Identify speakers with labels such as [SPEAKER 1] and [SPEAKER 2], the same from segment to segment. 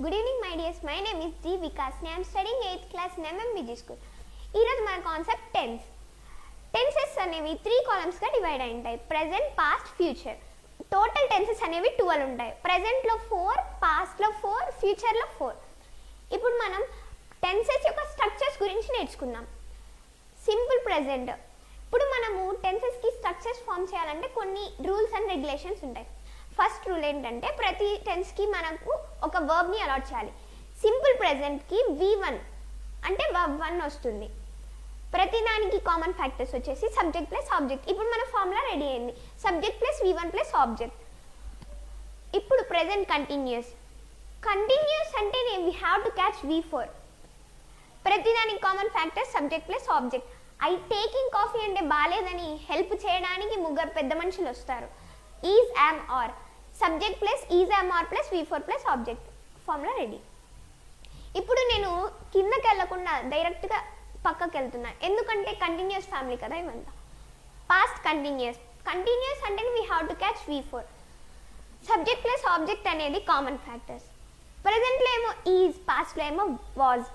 [SPEAKER 1] Good evening my dears my name is G Vikas name studying eighth class in MMBG school ఈరోజు మన concept tense tenses అనేవి three కాలమ్స్గా divide అయి ఉంటాయి. Present past future total tenses అనేవి twelve ఉంటాయి. ప్రజెంట్లో ఫోర్ పాస్ట్లో ఫోర్ ఫ్యూచర్లో ఫోర్ ఇప్పుడు మనం టెన్సెస్ యొక్క స్ట్రక్చర్స్ గురించి నేర్చుకుందాం. సింపుల్ ప్రెజెంట్ ఇప్పుడు మనము టెన్సెస్కి స్ట్రక్చర్స్ ఫామ్ చేయాలంటే కొన్ని రూల్స్ అండ్ రెగ్యులేషన్స్ ఉంటాయి. ఫస్ట్ రూల్ ఏంటంటే ప్రతి టెన్స్కి మనకు ఒక వర్బ్ని అలాట్ చేయాలి. సింపుల్ ప్రెజెంట్కి వి వన్ అంటే వర్బ్ వన్ వస్తుంది. ప్రతి దానికి కామన్ ఫ్యాక్టర్స్ వచ్చేసి సబ్జెక్ట్ ప్లస్ ఆబ్జెక్ట్ ఇప్పుడు మన ఫార్ములా రెడీ అయింది. Subject plus V one plus object ఇప్పుడు ప్రెజెంట్ కంటిన్యూస్ కంటిన్యూస్ అంటే నేను we have to catch V four ప్రతిదానికి common factor subject plus object I taking coffee అంటే బాగాలేదని హెల్ప్ చేయడానికి ముగ్గురు పెద్ద మనుషులు వస్తారు. Is am are subject plus is am are plus V four plus object formula ready ఇప్పుడు నేను కిందకి వెళ్ళకుండా డైరెక్ట్గా పక్కకి వెళ్తున్నా. ఎందుకంటే కంటిన్యూస్ ఫ్యామిలీ కదా ఇవంతా. పాస్ట్ కంటిన్యూస్ కంటిన్యూస్ అంటే we have to catch V four subject plus object అనేది కామన్ ఫ్యాక్టర్స్ ప్రజెంట్లో ఏమో ఈజ్ పాస్ట్లో ఏమో వాజ్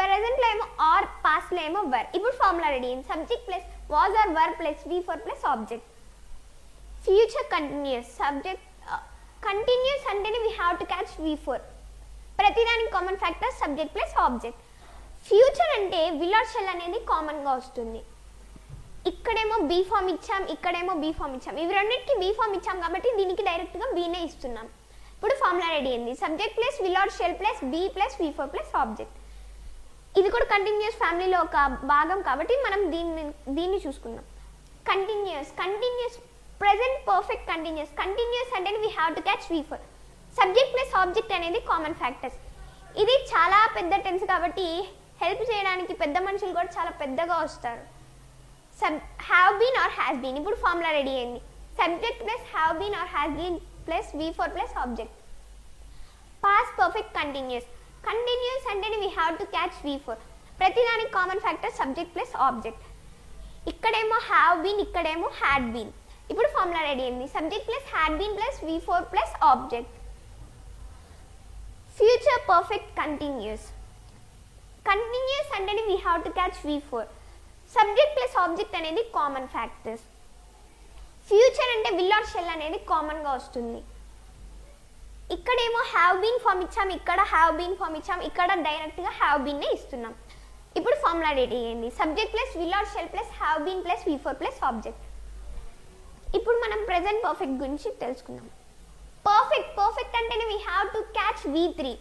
[SPEAKER 1] ప్రజెంట్లో ఏమో ఆర్ పాస్ట్లో ఏమో వర్ ఇప్పుడు formula ready subject plus was or were plus V four plus object future continuous subject continuous అంటేనే we have to catch V four ప్రతిదానికి common factor subject plus object future అంటే will or shell అనేది కామన్గా వస్తుంది. ఇక్కడేమో be form ఇచ్చాం ఇక్కడేమో be form ఇచ్చాం. ఇవి రెండింటికి బీ ఫామ్ ఇచ్చాం కాబట్టి దీనికి డైరెక్ట్గా బీనే ఇస్తున్నాం. ఇప్పుడు ఫార్ములా రెడీ అయింది. Subject plus will or shall plus be plus V four plus object ఇది కూడా కంటిన్యూస్ ఫ్యామిలీలో ఒక భాగం కాబట్టి మనం దీన్ని దీన్ని చూసుకుందాం. Continuous continuous present perfect continuous continuous అంటే we have to catch V four subject plus object అనేది కామన్ ఫ్యాక్టర్స్ ఇది చాలా పెద్ద టెన్స్ కాబట్టి హెల్ప్ చేయడానికి పెద్ద మనుషులు కూడా చాలా పెద్దగా వస్తారు. Sub have been or has been ఇప్పుడు ఫార్ములా రెడీ అయింది. Subject plus have been or has been plus V four plus object past perfect continuous continuous అంటే we have to catch V four ప్రతిదానికి common factor subject plus object ఇక్కడేమో have been ఇక్కడేమో had been ఇప్పుడు formula ready అయింది. Subject plus had been plus V four plus object future perfect continuous continuous అంటే we have to catch V four subject plus object అనేది common factors future అంటే will or shall అనేది కామన్గా వస్తుంది. ఇక్కడేమో have been form ఇచ్చాం ఇక్కడ have been form ఇచ్చాం ఇక్కడ డైరెక్ట్గా హ్యావ్ బీన్నే ఇస్తున్నాం. ఇప్పుడు ఫార్ములా రెడీ అయ్యింది subject plus will or shall plus have been plus V four plus object ఇప్పుడు మనం ప్రెసెంట్ పర్ఫెక్ట్ గురించి తెలుసుకుందాం. పర్ఫెక్ట్ పర్ఫెక్ట్ అంటేనే we have to catch V three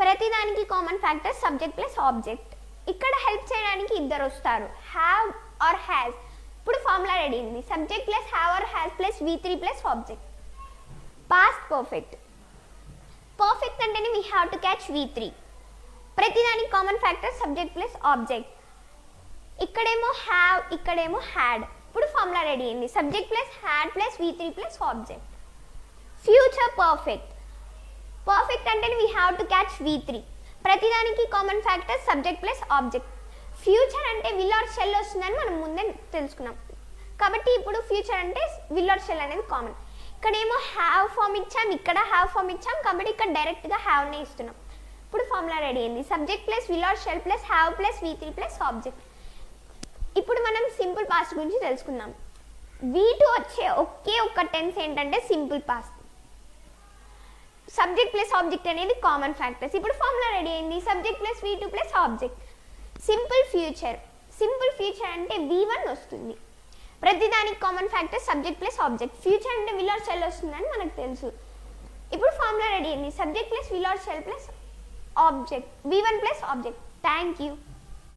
[SPEAKER 1] ప్రతిదానికి common factor subject plus object ఇక్కడ హెల్ప్ చేయడానికి ఇద్దరు వస్తారు. హ్యావ్ ఆర్ హ్యాస్ ఇప్పుడు ఫార్ములా రెడీ అయింది. Subject plus have or has plus V three plus object past perfect perfect అంటేనే we have to catch V three ప్రతిదానికి common factor subject plus object ఇక్కడేమో have ఇక్కడేమో had formula ready అయింది. Subject plus had plus V three plus object future perfect perfect అంటే we have to catch V three ప్రతిదానికి common factor subject plus object future అంటే will or shall వస్తుందని మనం ముందే తెలుసుకున్నాం. కాబట్టి ఇప్పుడు ఫ్యూచర్ అంటే విల్ ఆర్ షెల్ అనేది కామన్ ఇక్కడేమో హ్యావ్ ఫామ్ ఇచ్చాం ఇక్కడ హ్యావ్ ఫామ్ ఇచ్చాం కాబట్టి ఇక్కడ డైరెక్ట్గా హ్యావ్నే ఇస్తున్నాం. ఇప్పుడు ఫార్ములా రెడీ అయింది. Subject plus will or shall plus have plus V three plus object ఇప్పుడు మనం సింపుల్ పాస్ట్ గురించి తెలుసుకుందాం. వీ టూ వచ్చే ఒకే ఒక్క టెన్స్ ఏంటంటే simple past. Subject plus object అనేది కామన్ ఫ్యాక్టర్స్. ఇప్పుడు ఫార్ములా రెడీ అయింది. Subject plus V two plus object. Simple future. Simple future అంటే వి వన్ వస్తుంది. ప్రతిదానికి common factor subject plus object. Future అంటే విలార్ సెల్ వస్తుందని మనకు తెలుసు. ఇప్పుడు ఫార్ములా రెడీ అయింది. Subject plus will shall plus object. V one plus object. Thank you